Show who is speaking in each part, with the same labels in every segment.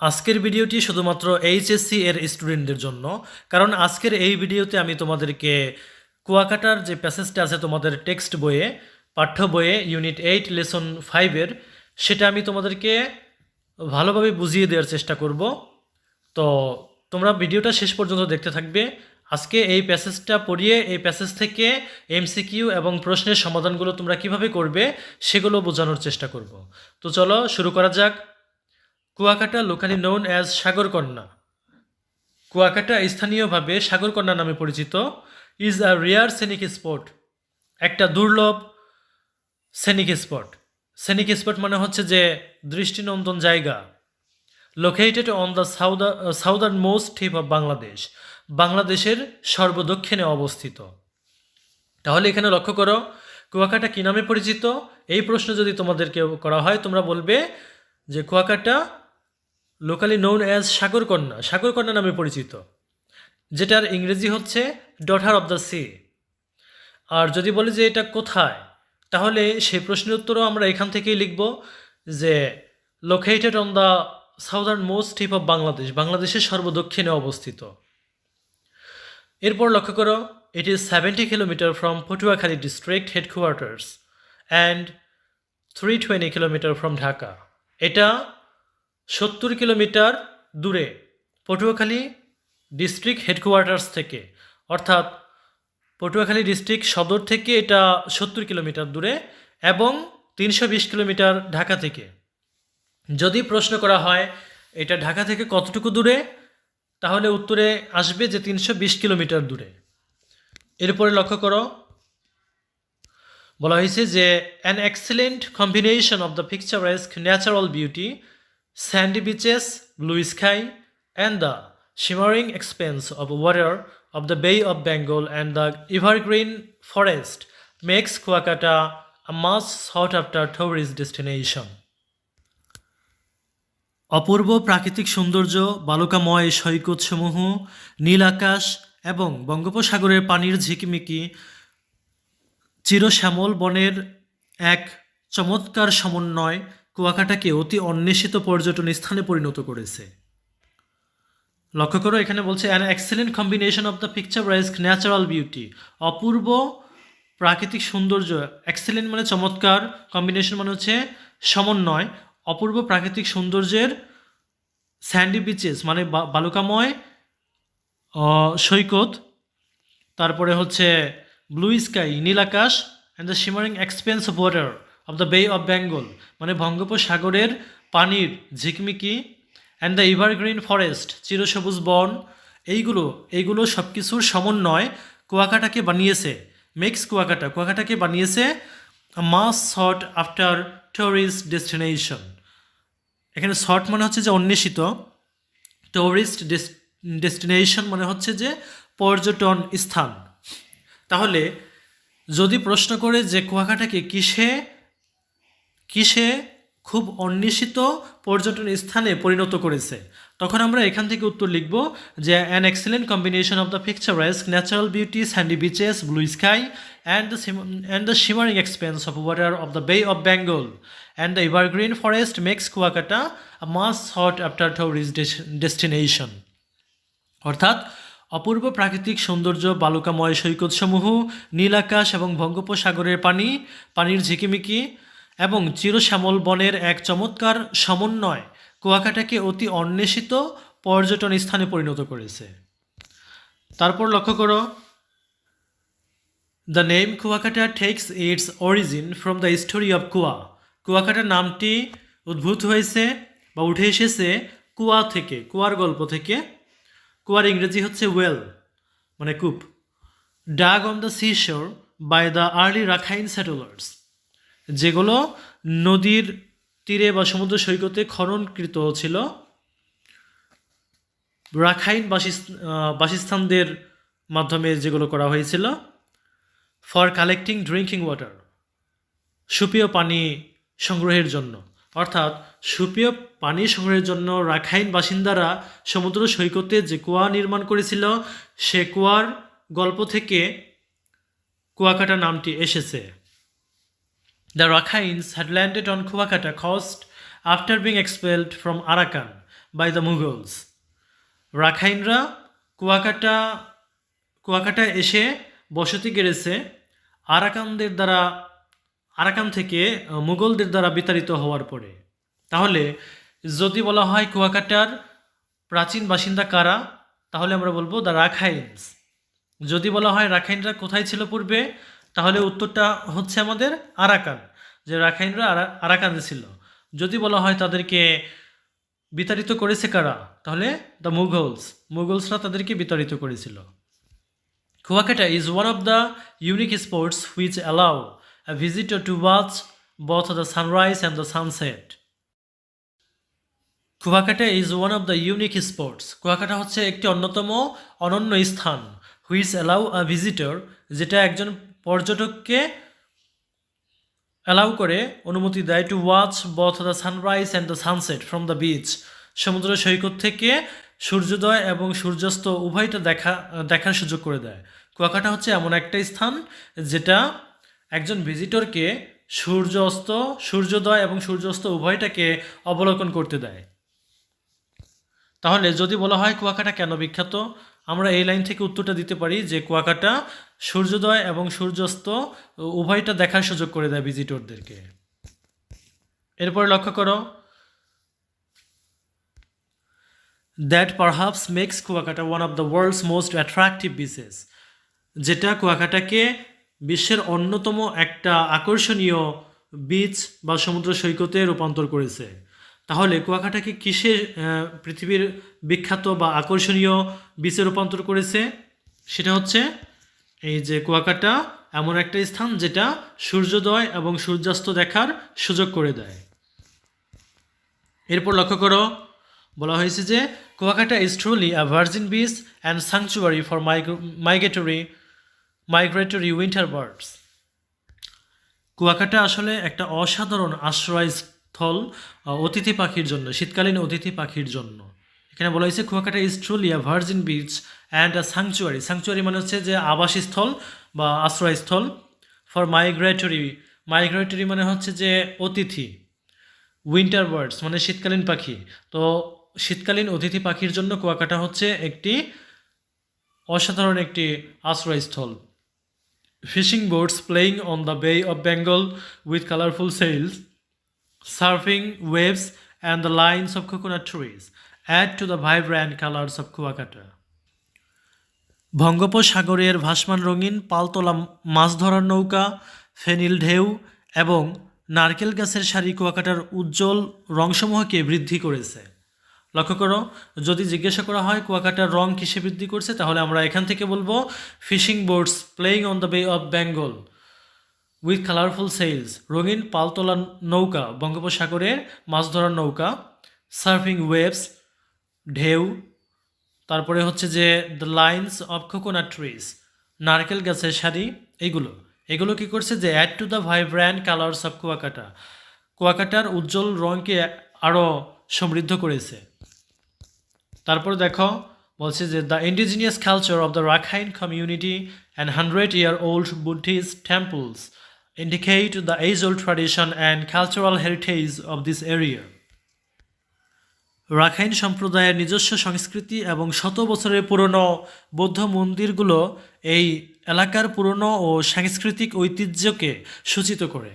Speaker 1: আজকের ভিডিওটি শুধুমাত্র এইচএসসি এর স্টুডেন্টদের জন্য, কারণ আজকের এই ভিডিওতে আমি তোমাদেরকে কুয়াকাটার যে প্যাসেজটা আছে তোমাদের টেক্সট বইয়ে, পাঠ্য বইয়ে ইউনিট এইট লেসন ফাইভের সেটা আমি তোমাদেরকে ভালোভাবে বুঝিয়ে দেওয়ার চেষ্টা করব। তো তোমরা ভিডিওটা শেষ পর্যন্ত দেখতে থাকবে। আজকে এই প্যাসেজটা পড়িয়ে, এই প্যাসেজ থেকে এমসিকিউ এবং প্রশ্নের সমাধানগুলো তোমরা কীভাবে করবে, সেগুলো বোঝানোর চেষ্টা করব। তো চলো শুরু করা যাক। Kuakata locally known as Sagarkanya. Kuakata স্থানীয়ভাবে সাগরকন্যা নামে পরিচিত। Is a rare scenic spot একটা দুর্লভ সেনিক স্পট সেনিক স্পট মানে হচ্ছে যে দৃষ্টিনন্দন জায়গা। Located on the southern southern most tip of Bangladesh বাংলাদেশের সর্বদক্ষিণে অবস্থিত। তাহলে এখানে লক্ষ্য করো, কুয়াকাটা কী নামে পরিচিত? এই প্রশ্ন যদি তোমাদেরকে করা হয়, তোমরা বলবে যে Kuakata locally known as Sagarkanya Sagarkanya নামে পরিচিত, যেটার ইংরেজি হচ্ছে ডটার অফ দ্য সি আর যদি বলি যে এটা কোথায়, তাহলে সেই প্রশ্নের উত্তরও আমরা এখান থেকেই লিখব যে located on the southern most tip of Bangladesh বাংলাদেশের সর্বদক্ষিণে অবস্থিত। এরপর লক্ষ্য করো it is seventy kilometre from Patuakhali district headquarters and three twenty kilometre from Dhaka এটা সত্তর কিলোমিটার দূরে, পটুয়াখালী ডিস্ট্রিক্ট হেডকোয়ার্টার্স থেকে। অর্থাৎ পটুয়াখালী ডিস্ট্রিক্ট সদর থেকে এটা সত্তর কিলোমিটার দূরে এবং তিনশো বিশ কিলোমিটার ঢাকা থেকে। যদি প্রশ্ন করা হয়, এটা ঢাকা থেকে কতটুকু দূরে? তাহলে উত্তরে আসবে যে তিনশো বিশ কিলোমিটার দূরে। এরপরে লক্ষ্য করো। বলা হয়েছে যে an excellent combination of the picturesque natural beauty sandy beaches blue sky and the shimmering expanse of water of the bay of Bengal and the evergreen forest makes Kuakata most sought after tourist destination অপূর্ব প্রাকৃতিক সৌন্দর্য, বালুকাময় সৈকতসমূহ, নীল আকাশ এবং বঙ্গোপসাগরের পানির ঝিকিমিকি চিরশ্যামল বনের এক চমৎকার সমন্বয় কুয়াকাটাকে অতি অন্বেষিত পর্যটন স্থানে পরিণত করেছে। লক্ষ্য করো, এখানে বলছে an excellent combination of the picturesque natural beauty অপূর্ব প্রাকৃতিক সৌন্দর্য এক্সেলেন্ট মানে চমৎকার কম্বিনেশন মানে হচ্ছে সমন্বয়, অপূর্ব প্রাকৃতিক সৌন্দর্যের স্যান্ডি বিচেস মানে বালুকাময় সৈকত, তারপরে হচ্ছে ব্লু স্কাই নীল আকাশ and the shimmering expanse of water of the bay of Bengal মানে বঙ্গোপসাগরের পানির ঝিকমিকি অ্যান্ড দ্য এভারগ্রিন ফরেস্ট চিরসবুজ বন, এইগুলো এইগুলো সব কিছুর সমন্বয় কুয়াকাটাকে বানিয়েছে মেক্স কুয়াকাটা, কুয়াকাটাকে বানিয়েছে most sought after tourist destination এখানে শর্ট মানে হচ্ছে যে অন্বেষিত টুরিস্ট ডেস্টিনেশন মানে হচ্ছে যে পর্যটন স্থান। তাহলে যদি প্রশ্ন করে যে কুয়াকাটাকে কিসে কিসে? খুব অন্বেষিত পর্যটন স্থানে পরিণত করেছে। তখন আমরা এখান থেকে উত্তর লিখব যে an excellent combination of the picturesque natural beauty sandy beaches blue sky and the and the shimmering expanse of water of the bay of Bengal and the evergreen forest makes Kuakata most sought after tourist destination অর্থাৎ, অপূর্ব প্রাকৃতিক সৌন্দর্য, বালুকাময় সৈকতসমূহ, নীল আকাশ এবং বঙ্গোপসাগরের পানি, পানির ঝিকিমিকি এবং চিরশ্যামল বনের এক চমৎকার সমন্বয় কুয়াকাটাকে অতি অন্বেষিত পর্যটন স্থানে পরিণত করেছে। তারপর লক্ষ্য করো the name Kuakata takes its origin from the story of Kua Kuakata নামটি উদ্ভূত হয়েছে বা উঠে এসেছে কুয়া থেকে, কুয়ার গল্প থেকে। কুয়ার ইংরেজি হচ্ছে ওয়েল মানে কূপ। Dug on the sea shore by the early Rakhine settlers যেগুলো নদীর তীরে বা সমুদ্র সৈকতে খননকৃত ছিল। রাখাইন বাসস্থানদের মাধ্যমে যেগুলো করা হয়েছিল। ফর কালেক্টিং ড্রিঙ্কিং ওয়াটার, সুপেয় পানি সংগ্রহের জন্য। অর্থাৎ, সুপেয় পানি সংগ্রহের জন্য রাখাইন বাসিন্দারা সমুদ্র সৈকতে যে কুয়া নির্মাণ করেছিল, সে কুয়ার গল্প থেকে কুয়াকাটা নামটি এসেছে। The Rakhines had landed on Kuakata coast after being expelled from Arakan by the Mughals. রাখাইনরা কুয়াকাটা কুয়াকাটা এসে বসতি গেড়েছে। আরাকানদের দ্বারা, আরাকান থেকে মুঘলদের দ্বারা বিতাড়িত হওয়ার পরে। তাহলে, যদি বলা হয় কুয়াকাটার প্রাচীন বাসিন্দা কারা, তাহলে আমরা বলব দ্য রাখাইনস। যদি বলা হয় রাখাইনরা কোথায় ছিল পূর্বে তাহলে উত্তরটা হচ্ছে আমাদের আরাকান, যে রাখাইনরা আরা- আরাকানে ছিল। যদি বলা হয় তাদেরকে বিতাড়িত করেছে কারা? তাহলে দ্য মুঘলস। মুঘলসরা তাদেরকে বিতাড়িত করেছিল। Kuakata is one of the unique spots which allow a visitor to watch both the sunrise and the sunset. Kuakata is one of the unique spots Kuakata হচ্ছে একটি অন্যতম অনন্য স্থান হুইচ অ্যালাউ আ ভিজিটর যেটা একজন পর্যটককে allow করে অনুমতি দেয় to watch both the sunrise and the sunset from the beach সমুদ্র সৈকত থেকে সূর্যোদয় এবং সূর্যাস্ত উভয়টা দেখা, দেখার সুযোগ করে দেয়। কুয়াকাটা হচ্ছে এমন একটা স্থান যেটা একজন ভিজিটরকে সূর্য অস্ত সূর্যোদয় এবং সূর্যাস্ত উভয়টাকে অবলোকন করতে দেয়। তাহলে যদি বলা হয় কুয়াকাটা কেন বিখ্যাত? আমরা এই লাইন থেকে উত্তরটা দিতে পারি যে কুয়াকাটা, সূর্যোদয় এবং সূর্যাস্ত উভয়টা দেখার সুযোগ করে দেয় ভিজিটরদেরকে। এরপরে লক্ষ্য করো। That perhaps makes Kuakata one of the world's most attractive beaches যেটা কুয়াকাটাকে বিশ্বের অন্যতম একটা আকর্ষণীয় বিচ বা সমুদ্র সৈকতে রূপান্তর করেছে। তাহলে কুয়াকাটাকে কিসে পৃথিবীর বিখ্যাত বা আকর্ষণীয় বিচে রূপান্তর করেছে? সেটা হচ্ছে এই যে কুয়াকাটা এমন একটা স্থান যেটা সূর্যোদয় এবং সূর্যাস্ত দেখার সুযোগ করে দেয়। এরপর লক্ষ্য করো, বলা হয়েছে যে Kuakata is truly a virgin beach and sanctuary for migro migratory migratory winter birds Kuakata আসলে একটা অসাধারণ আশ্রয়স্থল আহ, অতিথি পাখির জন্য শীতকালীন অতিথি পাখির জন্য। এখানে বলা হয়েছে Kuakata a virgin beach and a sanctuary sanctuary মানে হচ্ছে যে আবাসস্থল বা আশ্রয়স্থল ফর মাইগ্রেটরি। মাইগ্রেটরি মানে হচ্ছে যে অতিথি উইন্টার বার্ডস মানে শীতকালীন পাখি। তো শীতকালীন অতিথি পাখির জন্য কুয়াকাটা হচ্ছে একটি অসাধারণ একটি আশ্রয়স্থল। Fishing boats playing on the bay of Bengal with colourful sails surfing, waves, and the lines of coconut trees. Add to the vibrant colors of Kuakata. বঙ্গোপসাগরের ভাসমান রঙিন পালতোলা মাছ ধরার নৌকা, ফেনিল ঢেউ এবং নারকেল গাছের সারি কুয়াকাটার উজ্জ্বল রংসমূহকে বৃদ্ধি করেছে। লক্ষ্য করো, যদি জিজ্ঞাসা করা হয় কুয়াকাটার রং কিসে বৃদ্ধি করছে, তাহলে আমরা এখান থেকে বলব, fishing boats playing on the bay of Bengal. With colourful sails রঙিন পালতোলা নৌকা, বঙ্গোপসাগরে মাছ ধরার নৌকা সার্ফিং ওয়েভস ঢেউ, তারপরে হচ্ছে যে the lines of coconut trees নারকেল গাছের সারি এইগুলো এগুলো কি করছে যে add to the vibrant colours of Kuakata. কুয়াকাটার উজ্জ্বল রঙকে আরও সমৃদ্ধ করেছে। তারপর দেখো, বলছে যে the indigenous culture of the Rakhine community and hundred year old Buddhist temples the age old tradition and cultural heritage of this area Rakhine সম্প্রদায়ের নিজস্ব সংস্কৃতি এবং শত বছরের পুরনো বৌদ্ধ মন্দিরগুলো এই এলাকার পুরনো ও সাংস্কৃতিক ঐতিহ্যকে সূচিত করে।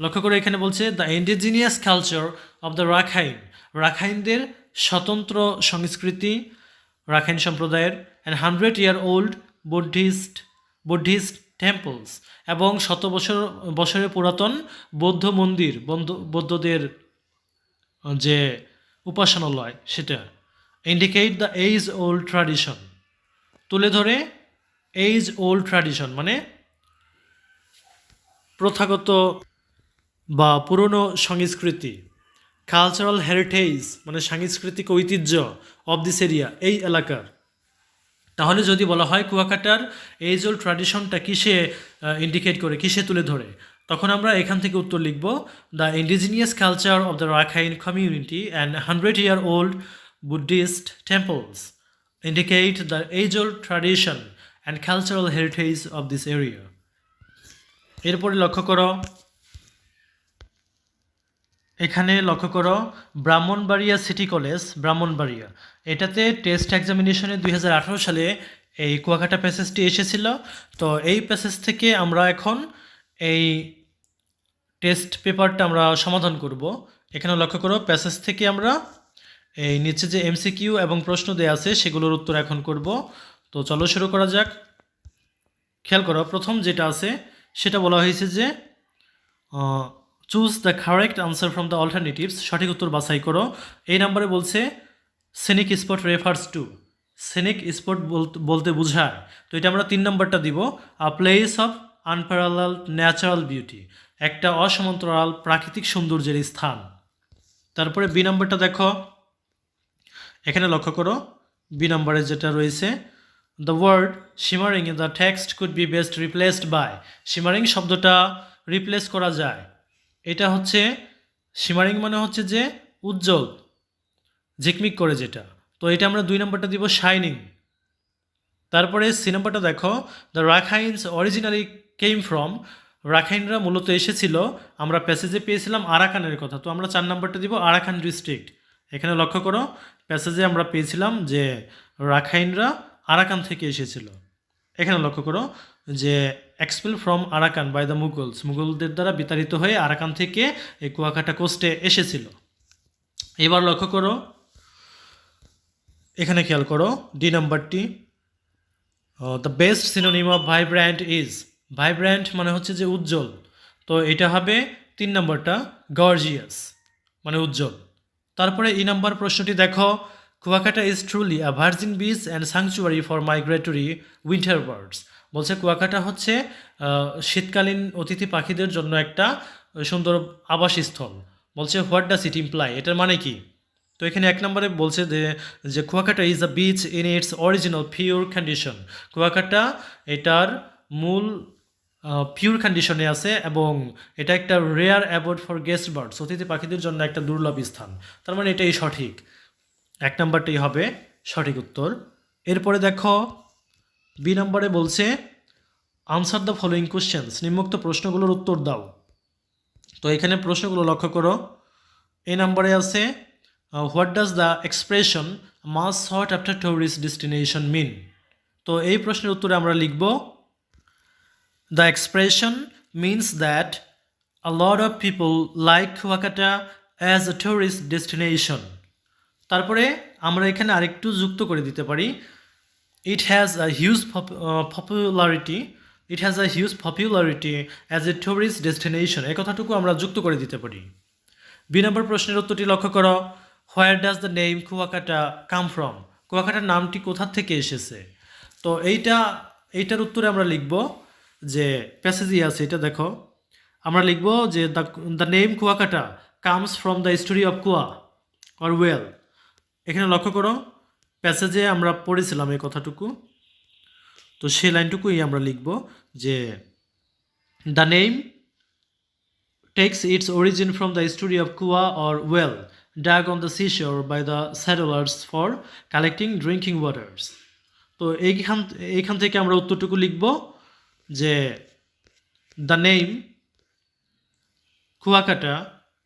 Speaker 1: লক্ষ্য করে এখানে বলছে the indigenous culture of the Rakhine রাখাইনদের স্বতন্ত্র সংস্কৃতি, রাখাইন সম্প্রদায়ের and hundred year old Buddhist Buddhist temples এবং শত বছর, বছরের পুরাতন বৌদ্ধ মন্দির, বৌদ্ধ, বৌদ্ধদের যে উপাসনালয়, সেটা। Indicate the age old tradition তুলে ধরে এইজ ওল্ড ট্র্যাডিশন মানে প্রথাগত বা পুরনো সংস্কৃতি। কালচারাল হেরিটেজ মানে সাংস্কৃতিক ঐতিহ্য অব দিস এরিয়া এই এলাকার। তাহলে যদি বলা হয় কুয়াকাটার এইজ ওল্ড ট্র্যাডিশনটা কিসে ইন্ডিকেট করে, কিসে তুলে ধরে? তখন আমরা এখান থেকে উত্তর লিখব the indigenous culture of the Rakhine community and hundred year old Buddhist temples indicate the age old tradition and cultural heritage of this area এরপরে লক্ষ্য করো এখানে লক্ষ্য করো, ব্রাহ্মণবাড়িয়া সিটি কলেজ, ব্রাহ্মণবাড়িয়া। এটাতে টেস্ট এক্সামিনেশনে দুই হাজার আঠেরো সালে এই কুয়াকাটা প্যাসেজটি এসেছিল। তো এই প্যাসেজ থেকে আমরা এখন এই টেস্ট পেপারটা আমরা সমাধান করব। এখানে লক্ষ্য করো, প্যাসেজ থেকে আমরা এই নিচে যে এমসিকিউ এবং প্রশ্ন দেওয়া আছে, সেগুলোর উত্তর এখন করব। তো চলো শুরু করা যাক। খেয়াল করো, প্রথম যেটা আছে, সেটা বলা হয়েছে যে choose the correct answer from the alternatives, সঠিক উত্তর বাছাই করো। এই নাম্বারে বলছে scenic spot refers to scenic spot বলতে বোঝায়। তো এটা আমরা তিন নম্বরটা দিব। A place of unparallel natural beauty একটা অসমান্তরাল প্রাকৃতিক সৌন্দর্যের স্থান। তারপরে বি নম্বরটা দেখো। এখানে লক্ষ্য করো। বি নাম্বারে যেটা রয়েছে the word shimmering the text could be best replaced by shimmering শব্দটা রিপ্লেস করা যায়। এটা হচ্ছে শিমারিং মানে হচ্ছে যে উজ্জ্বল ঝিকমিক করে যেটা। তো এটা আমরা দুই নম্বরটা দিব শাইনিং তারপরে সি নম্বরটা দেখো the Rakhines originally came from রাখাইনরা মূলত এসেছিল, আমরা প্যাসেজে পেয়েছিলাম আরাকানের কথা। তো আমরা চার নম্বরটা দিব আরাকান ডিস্ট্রিক্ট। এখানে লক্ষ্য করো, প্যাসেজে আমরা পেয়েছিলাম যে রাখাইনরা আরাকান থেকে এসেছিল। এখানে লক্ষ্য করো যে expel from Arakan by the Mughals মুঘলদের দ্বারা বিতাড়িত হয়ে আরাকান থেকে এই কুয়াকাটা কোস্টে এসেছিল। এবার লক্ষ্য করো। এখানে খেয়াল করো ডি নাম্বারটি the best synonym of vibrant is vibrant মানে হচ্ছে যে উজ্জ্বল। তো এটা হবে তিন নম্বরটা গর্জিয়াস মানে উজ্জ্বল। তারপরে এই নাম্বার প্রশ্নটি দেখো, Kuakata is truly a virgin beach and sanctuary for migratory winter birds বলছে কুয়াকাটা হচ্ছে শীতকালীন অতিথি পাখিদের জন্য একটা সুন্দর আবাসস্থল। বলছে হোয়াট ডাস ইট ইমপ্লাই এটার মানে কি? তো এখানে এক নম্বরে বলছে যে যে Kuakata is a beach in its original pure condition Kuakata এটার মূল পিওর কন্ডিশনে আছে এবং এটা একটা rare abode for guest birds অতিথি পাখিদের জন্য একটা দুর্লভ স্থান। তার মানে এটাই সঠিক। এক নম্বরটাই হবে সঠিক উত্তর। এরপরে দেখো বি নম্বরে বলছে আনসার দ্য ফলোয়িং কোশ্চেন্স নিম্নোক্ত প্রশ্নগুলোর উত্তর দাও। তো এখানে প্রশ্নগুলো লক্ষ্য করো। এই নম্বরে আছে what does the expression most sought after tourist destination mean তো এই প্রশ্নের উত্তরে আমরা লিখব the expression means that a lot of people like Kuakata as a tourist destination. তারপরে আমরা এখানে আরেকটু যুক্ত করে দিতে পারি it has a huge popularity it has a huge popularity as a tourist destination এই কথাটুকু আমরা যুক্ত করে দিতে পারি। বি নম্বর প্রশ্নের উত্তরটি লক্ষ্য করো। Where does the name Kuakata come from কুয়াকাটার নামটি কোথা থেকে এসেছে? তো এইটা, এইটার উত্তরে আমরা লিখব যে প্যাসেজই আছে, এটা দেখো। আমরা লিখব যে the the name Kuakata comes from the story of kua or well এখানে লক্ষ্য করো। প্যাসেজে আমরা পড়েছিলাম এই কথাটুকু। তো সেই লাইনটুকুই আমরা লিখব যে the name takes its origin from the story of Kua or well dug on the seashore by the settlers for collecting drinking waters. তো এইখান এইখান থেকে আমরা উত্তরটুকু লিখব যে the name Kuakata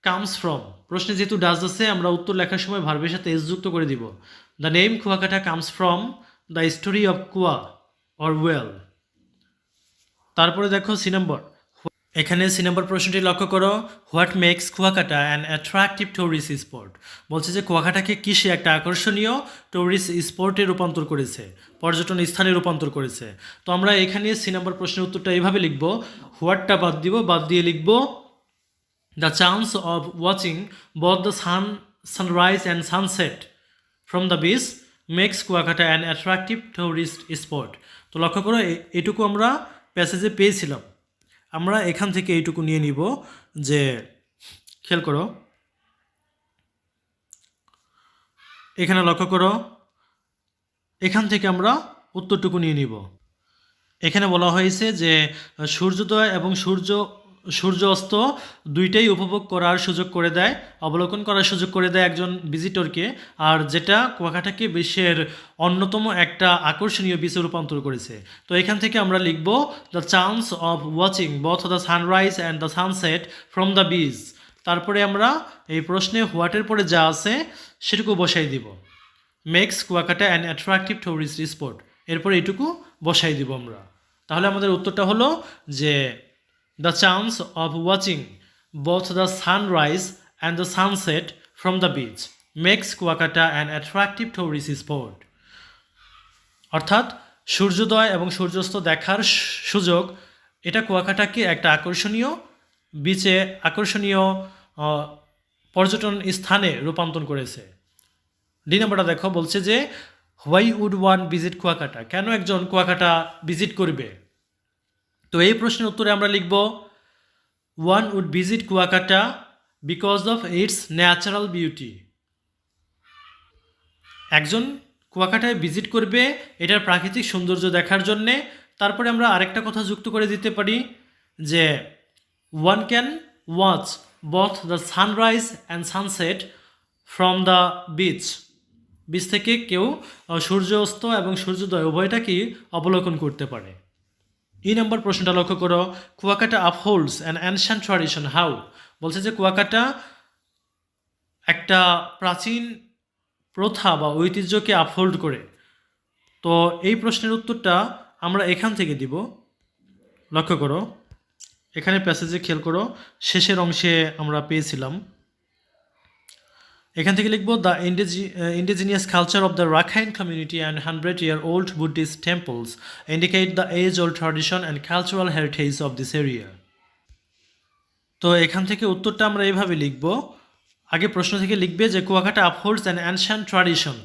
Speaker 1: comes from প্রশ্নে যেহেতু ডাজ আছে, আমরা উত্তর লেখার সময় ভার্বের সাথে এস যুক্ত করে দিব। The name Kuakata comes from the story of kua or well তারপরে দেখো সি নম্বর। এখানে সি নম্বর প্রশ্নটি লক্ষ্য করো। What makes Kuakata an attractive tourist spot বলছে যে কুয়াকাটাকে কিসে একটা আকর্ষণীয় টুরিস্ট স্পটে রূপান্তর করেছে? পর্যটন স্থানে রূপান্তর করেছে। তো আমরা এখানে সি নম্বর প্রশ্নের উত্তরটা এইভাবে লিখব। হোয়াটটা বাদ দিব, বাদ দিয়ে লিখব the chance of watching both the sun sunrise and sunset from the beach makes Kuakata an attractive tourist spot তো লক্ষ্য করো এটুকু আমরা প্যাসেজে পেয়েছিলাম। আমরা এখান থেকে এইটুকু নিয়ে নিব যে, খেয়াল করো। এখানে লক্ষ্য করো, এখান থেকে আমরা উত্তরটুকু নিয়ে নিব। এখানে বলা হয়েছে যে, সূর্যোদয় এবং সূর্য সূর্য অস্ত, দুইটাই উপভোগ করার সুযোগ করে দেয়, অবলোকন করার সুযোগ করে দেয় একজন ভিজিটরকে আর যেটা কুয়াকাটাকে বিশ্বের অন্যতম একটা আকর্ষণীয় বিচে রূপান্তর করেছে। তো এখান থেকে আমরা লিখব the chance of watching both the sunrise and the sunset from the beach তারপরে আমরা এই প্রশ্নে হোয়াটের পরে যা আছে সেটুকু বসাই দিব। Makes Kuakata an attractive tourist spot এরপর এইটুকু বসাই দিব আমরা। তাহলে আমাদের উত্তরটা হলো যে the chance of watching both the sunrise and the sunset from the beach makes Kuakata an attractive tourist spot অর্থাৎ সূর্যোদয় এবং সূর্যাস্ত দেখার সুযোগ, এটা কুয়াকাটাকে একটা আকর্ষণীয় বিচে আকর্ষণীয় পর্যটন স্থানে রূপান্তর করেছে। ডি নাম্বারটা দেখো, বলছে যে why would one visit Kuakata? কেন একজন কুয়াকাটা ভিজিট করবে? তো এই প্রশ্নের উত্তরে আমরা লিখব one would visit Kuakata because of its natural beauty একজন কুয়াকাটায় ভিজিট করবে এটার প্রাকৃতিক সৌন্দর্য দেখার জন্যে। তারপরে আমরা আরেকটা কথা যুক্ত করে দিতে পারি যে one can watch both the sunrise and sunset from the beach beach থেকে কেউ সূর্য অস্ত এবং সূর্যোদয় উভয়টাকেই অবলোকন করতে পারে। এই নম্বর প্রশ্নটা লক্ষ্য করো। Kuakata upholds an ancient tradition how বলছে যে কুয়াকাটা একটা প্রাচীন প্রথা বা ঐতিহ্যকে আপহোল্ড করে। তো এই প্রশ্নের উত্তরটা আমরা এখান থেকে দিব। লক্ষ্য করো। এখানে প্যাসেজে খেয়াল করো। শেষের অংশে আমরা পেয়েছিলাম। এখান থেকে লিখব the indigenous culture of the Rakhine community and hundred year old Buddhist temples indicate the age old tradition and cultural heritage of this area তো এখান থেকে উত্তরটা আমরা এভাবে লিখব। আগে প্রশ্ন থেকে লিখবে যে Kuakata upholds an ancient tradition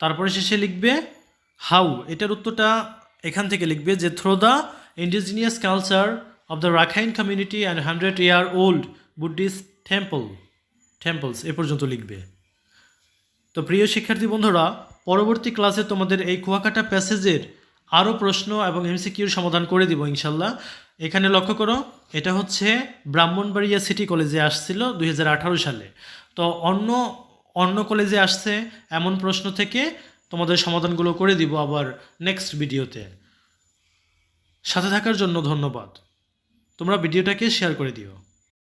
Speaker 1: তারপরে শেষে লিখবে হাউ এটার উত্তরটা এখান থেকে লিখবে যে through the indigenous culture of the Rakhine community and hundred year old Buddhist temple temples এ পর্যন্ত লিখবে। তো প্রিয় শিক্ষার্থী বন্ধুরা, পরবর্তী ক্লাসে তোমাদের এই কুয়াকাটা প্যাসেজের আরও প্রশ্ন এবং এমসিকিউর সমাধান করে দিব ইনশাল্লাহ। এখানে লক্ষ্য করো, এটা হচ্ছে ব্রাহ্মণবাড়িয়া সিটি কলেজে আসছিল দুই হাজার আঠারো সালে। তো অন্য অন্য কলেজে আসছে এমন প্রশ্ন থেকে তোমাদের সমাধানগুলো করে দিব আবার নেক্সট ভিডিওতে সাথে থাকার জন্য ধন্যবাদ। তোমরা ভিডিওটাকে শেয়ার করে দিও।